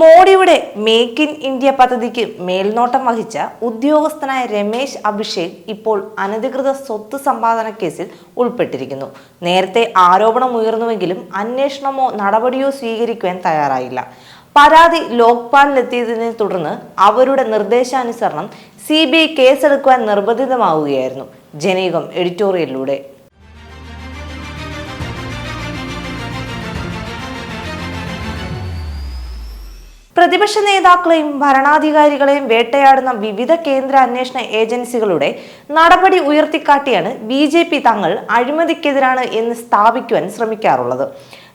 മോഡിയുടെ make in India പദ്ധതിക്ക് മേൽനോട്ടം വഹിച്ച ഉദ്യോഗസ്ഥനായ രമേശ് അഭിഷേക് ഇപ്പോൾ അനധികൃത സ്വത്ത് സമ്പാദന കേസിൽ ഉൾപ്പെട്ടിരിക്കുന്നു. നേരത്തെ ആരോപണം ഉയർന്നുവെങ്കിലും അന്വേഷണമോ നടപടിയോ സ്വീകരിക്കുവാൻ തയ്യാറായില്ല. പരാതി ലോക്പാലിലെത്തിയതിനെ തുടർന്ന് അവരുടെ നിർദ്ദേശാനുസരണം സി ബി ഐ കേസെടുക്കുവാൻ നിർബന്ധിതമാവുകയായിരുന്നു. ജനീകം എഡിറ്റോറിയലിലൂടെ. പ്രതിപക്ഷ നേതാക്കളെയും ഭരണാധികാരികളെയും വേട്ടയാടുന്ന വിവിധ കേന്ദ്ര അന്വേഷണ ഏജൻസികളുടെ നടപടി ഉയർത്തിക്കാട്ടിയാണ് ബി ജെ പി തങ്ങൾ അഴിമതിക്കെതിരാണ് എന്ന് സ്ഥാപിക്കുവാൻ ശ്രമിക്കാറുള്ളത്.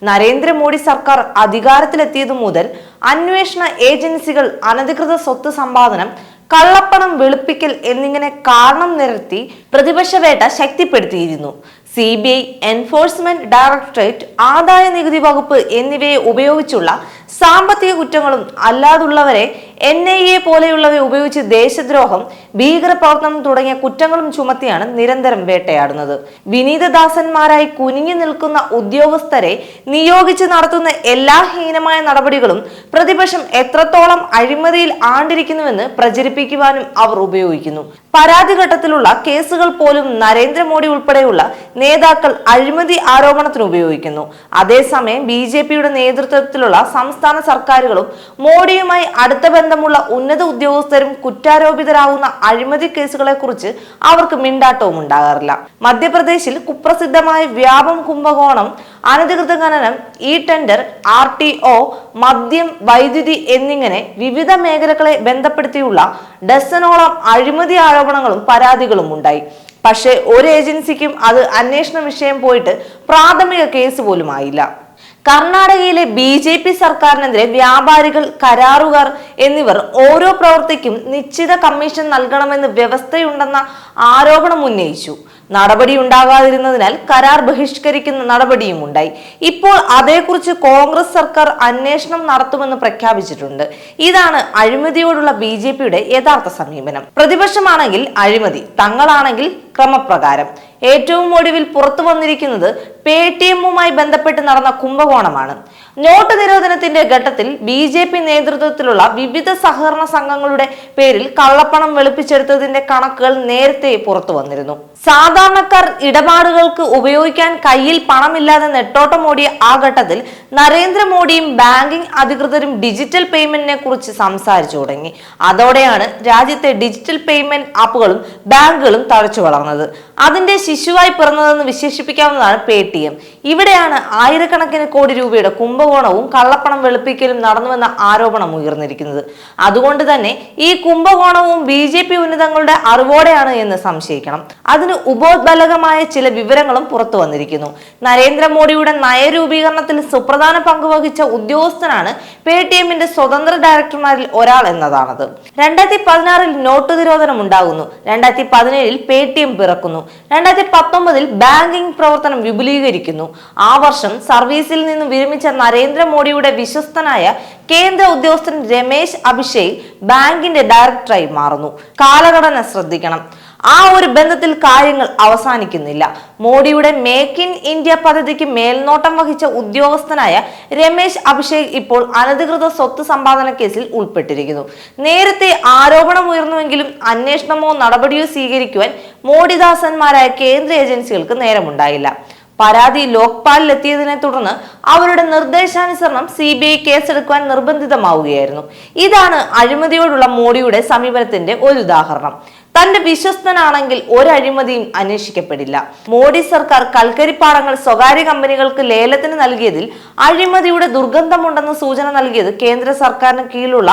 നരേന്ദ്രമോദി സർക്കാർ അധികാരത്തിലെത്തിയതു മുതൽ അന്വേഷണ ഏജൻസികൾ അനധികൃത സ്വത്ത് സമ്പാദനം കള്ളപ്പണം വെളുപ്പിക്കൽ എന്നിങ്ങനെ കാരണം നിരത്തി പ്രതിപക്ഷ വേട്ട ശക്തിപ്പെടുത്തിയിരുന്നു. C B I enforcement directorate ആദായ നികുതി വകുപ്പ് എന്നിവയെ ഉപയോഗിച്ചുള്ള സാമ്പത്തിക കുറ്റങ്ങളും അല്ലാതുള്ളവരെ എൻ ഐ എ പോലെയുള്ളവ ഉപയോഗിച്ച് ദേശദ്രോഹം ഭീകരപ്രവർത്തനം തുടങ്ങിയ കുറ്റങ്ങളും ചുമത്തിയാണ് നിരന്തരം വേട്ടയാടുന്നത്. വിനീതദാസന്മാരായി കുനിഞ്ഞു നിൽക്കുന്ന ഉദ്യോഗസ്ഥരെ നിയോഗിച്ച് നടത്തുന്ന എല്ലാ ഹീനമായ നടപടികളും പ്രതിപക്ഷം എത്രത്തോളം അഴിമതിയിൽ ആണ്ടിരിക്കുന്നുവെന്ന് പ്രചരിപ്പിക്കുവാനും അവർ ഉപയോഗിക്കുന്നു. പരാതി ഘട്ടത്തിലുള്ള കേസുകൾ പോലും നരേന്ദ്രമോദി ഉൾപ്പെടെയുള്ള നേതാക്കൾ അഴിമതി ആരോപണത്തിന് ഉപയോഗിക്കുന്നു. അതേസമയം ബി നേതൃത്വത്തിലുള്ള സംസ്ഥാന സർക്കാരുകളും മോഡിയുമായി അടുത്ത ബന്ധമുള്ള ഉന്നത ഉദ്യോഗസ്ഥരും കുറ്റാരോപിതരാകുന്ന അഴിമതി കേസുകളെ കുറിച്ച് അവർക്ക് മിണ്ടാട്ടവും ഉണ്ടാകാറില്ല. മധ്യപ്രദേശിൽ കുപ്രസിദ്ധമായ വ്യാപം കുംഭകോണം അനധികൃത ഖനനം E tender R T O മദ്യം വൈദ്യുതി എന്നിങ്ങനെ വിവിധ മേഖലകളെ ബന്ധപ്പെടുത്തിയുള്ള ഡസനോളം അഴിമതി ആരോപണങ്ങളും പരാതികളും ഉണ്ടായി. പക്ഷേ ഒരു ഏജൻസിക്കും അത് അന്വേഷണ വിഷയം പോയിട്ട് പ്രാഥമിക കേസ് പോലും ആയില്ല കർണാടകയിലെ ബി ജെ പി സർക്കാരിനെതിരെ വ്യാപാരികൾ കരാറുകാർ എന്നിവർ ഓരോ പ്രവൃത്തിക്കും നിശ്ചിത കമ്മീഷൻ നൽകണമെന്ന് വ്യവസ്ഥയുണ്ടെന്ന ആരോപണം ഉന്നയിച്ചു. നടപടി ഉണ്ടാകാതിരുന്നതിനാൽ കരാർ ബഹിഷ്കരിക്കുന്ന നടപടിയും ഉണ്ടായി. ഇപ്പോൾ അതേക്കുറിച്ച് കോൺഗ്രസ് സർക്കാർ അന്വേഷണം നടത്തുമെന്ന് പ്രഖ്യാപിച്ചിട്ടുണ്ട്. ഇതാണ് അഴിമതിയോടുള്ള ബി ജെ പിയുടെ യഥാർത്ഥ സമീപനം. പ്രതിപക്ഷമാണെങ്കിൽ അഴിമതി തങ്ങളാണെങ്കിൽ ക്രമപ്രകാരം. ഏറ്റവും ഒടുവിൽ പുറത്തു വന്നിരിക്കുന്നത് പേ ടി എമ്മുമായി ബന്ധപ്പെട്ട് നടന്ന കുംഭകോണമാണ്. നോട്ട് നിരോധനത്തിന്റെ ഘട്ടത്തിൽ ബി ജെ പി നേതൃത്വത്തിലുള്ള വിവിധ സഹകരണ സംഘങ്ങളുടെ പേരിൽ കള്ളപ്പണം വെളുപ്പിച്ചെടുത്തതിന്റെ കണക്കുകൾ നേരത്തെ പുറത്തു വന്നിരുന്നു. സാധാരണക്കാർ ഇടപാടുകൾക്ക് ഉപയോഗിക്കാൻ കയ്യിൽ പണമില്ലാതെ നെട്ടോട്ടമോടിയ ആ ഘട്ടത്തിൽ നരേന്ദ്രമോദിയും ബാങ്കിംഗ് അധികൃതരും ഡിജിറ്റൽ പേയ്മെന്റിനെ കുറിച്ച് സംസാരിച്ചു തുടങ്ങി. അതോടെയാണ് രാജ്യത്തെ ഡിജിറ്റൽ പേയ്മെന്റ് ആപ്പുകളും ബാങ്കുകളും തഴച്ചു വളർന്നത്. അതിന്റെ ശിശുവായി പിറന്നതെന്ന് വിശേഷിപ്പിക്കാവുന്നതാണ് പേ ഇവിടെയാണ് ആയിരക്കണക്കിന് കോടി രൂപയുടെ കുംഭകോണവും കള്ളപ്പണം വെളുപ്പിക്കലും നടന്നുവെന്ന ആരോപണം ഉയർന്നിരിക്കുന്നത്. അതുകൊണ്ട് തന്നെ ഈ കുംഭകോണവും ബി ജെ പി ഉന്നതങ്ങളുടെ അറിവോടെയാണ് എന്ന് സംശയിക്കണം. അതിന് ഉപോത്ബലകമായ ചില വിവരങ്ങളും പുറത്തു വന്നിരിക്കുന്നു. നരേന്ദ്രമോദിയുടെ നയരൂപീകരണത്തിൽ സുപ്രധാന പങ്കുവഹിച്ച ഉദ്യോഗസ്ഥനാണ് പേ ടി എമ്മിന്റെ സ്വതന്ത്ര ഡയറക്ടർമാരിൽ ഒരാൾ എന്നതാണത്. രണ്ടായിരത്തി പതിനാറിൽ നോട്ട് നിരോധനം ഉണ്ടാകുന്നു. രണ്ടായിരത്തി പതിനേഴിൽ പേ ടി എം പിറക്കുന്നു. രണ്ടായിരത്തി പത്തൊമ്പതിൽ ബാങ്കിംഗ് പ്രവർത്തനം വിപുലീകരിക്കുന്നു. ആ വർഷം സർവീസിൽ നിന്ന് വിരമിച്ച നരേന്ദ്രമോദിയുടെ വിശ്വസ്തനായ കേന്ദ്ര ഉദ്യോഗസ്ഥൻ രമേശ് അഭിഷേക് ബാങ്കിന്റെ ഡയറക്ടറായി മാറുന്നു. കാലഘടന ശ്രദ്ധിക്കണം. ആ ഒരു ബന്ധത്തിൽ കാര്യങ്ങൾ അവസാനിക്കുന്നില്ല. മോഡിയുടെ മേക്ക് ഇൻ ഇന്ത്യ പദ്ധതിക്ക് മേൽനോട്ടം വഹിച്ച ഉദ്യോഗസ്ഥനായ രമേശ് അഭിഷേക് ഇപ്പോൾ അനധികൃത സ്വത്ത് സമ്പാദന കേസിൽ ഉൾപ്പെട്ടിരിക്കുന്നു. നേരത്തെ ആരോപണം ഉയർന്നുവെങ്കിലും അന്വേഷണമോ നടപടിയോ സ്വീകരിക്കുവാൻ മോഡിദാസന്മാരായ കേന്ദ്ര ഏജൻസികൾക്ക് നേരമുണ്ടായില്ല. പരാതി ലോക്പാലിലെത്തിയതിനെ തുടർന്ന് അവരുടെ നിർദ്ദേശാനുസരണം സി ബി ഐ കേസെടുക്കുവാൻ നിർബന്ധിതമാവുകയായിരുന്നു. ഇതാണ് അഴിമതിയോടുള്ള മോഡിയുടെ സമീപനത്തിന്റെ ഒരു ഉദാഹരണം തന്റെ വിശ്വസ്തനാണെങ്കിൽ ഒരു അഴിമതിയും അന്വേഷിക്കപ്പെടില്ല. മോഡി സർക്കാർ കൽക്കരിപ്പാടങ്ങൾ സ്വകാര്യ കമ്പനികൾക്ക് ലേലത്തിന് നൽകിയതിൽ അഴിമതിയുടെ ദുർഗന്ധമുണ്ടെന്ന് സൂചന നൽകിയത് കേന്ദ്ര സർക്കാരിന് കീഴിലുള്ള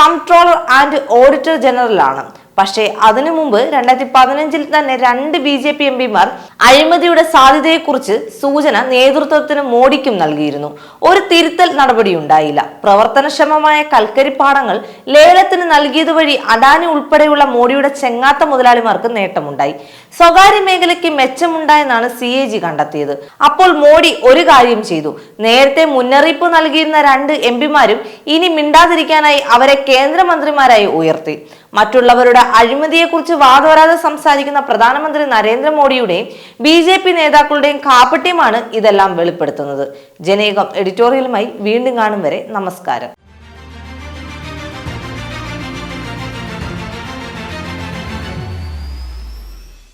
കംട്രോളർ ആൻഡ് ഓഡിറ്റർ ജനറലാണ്. പക്ഷേ അതിനു മുമ്പ് രണ്ടായിരത്തി പതിനഞ്ചിൽ തന്നെ രണ്ട് ബി ജെ പി എം പിമാർ അഴിമതിയുടെ സാധ്യതയെക്കുറിച്ച് സൂചന നേതൃത്വത്തിന് മോഡിക്കും നൽകിയിരുന്നു. ഒരു തിരുത്തൽ നടപടി ഉണ്ടായില്ല പ്രവർത്തനക്ഷമമായ കൽക്കരിപ്പാടങ്ങൾ ലേലത്തിന് നൽകിയതുവഴി അദാനി ഉൾപ്പെടെയുള്ള മോഡിയുടെ ചെങ്ങാത്ത മുതലാളിമാർക്ക് നേട്ടമുണ്ടായി. സ്വകാര്യ മേഖലയ്ക്ക് മെച്ചമുണ്ടായെന്നാണ് സി എ ജി കണ്ടെത്തിയത്. അപ്പോൾ മോഡി ഒരു കാര്യം ചെയ്തു. നേരത്തെ മുന്നറിയിപ്പ് നൽകിയിരുന്ന രണ്ട് എം പിമാരും ഇനി മിണ്ടാതിരിക്കാനായി അവരെ കേന്ദ്രമന്ത്രിമാരായി ഉയർത്തി. മറ്റുള്ളവരുടെ അഴിമതിയെക്കുറിച്ച് വാതോരാതെ സംസാരിക്കുന്ന പ്രധാനമന്ത്രി നരേന്ദ്രമോദിയുടെയും ബി ജെ പി നേതാക്കളുടെയും കാപ്പട്യമാണ് ഇതെല്ലാം വെളിപ്പെടുത്തുന്നത്. ജനേകം എഡിറ്റോറിയലുമായി വീണ്ടും കാണും വരെ. നമസ്കാരം.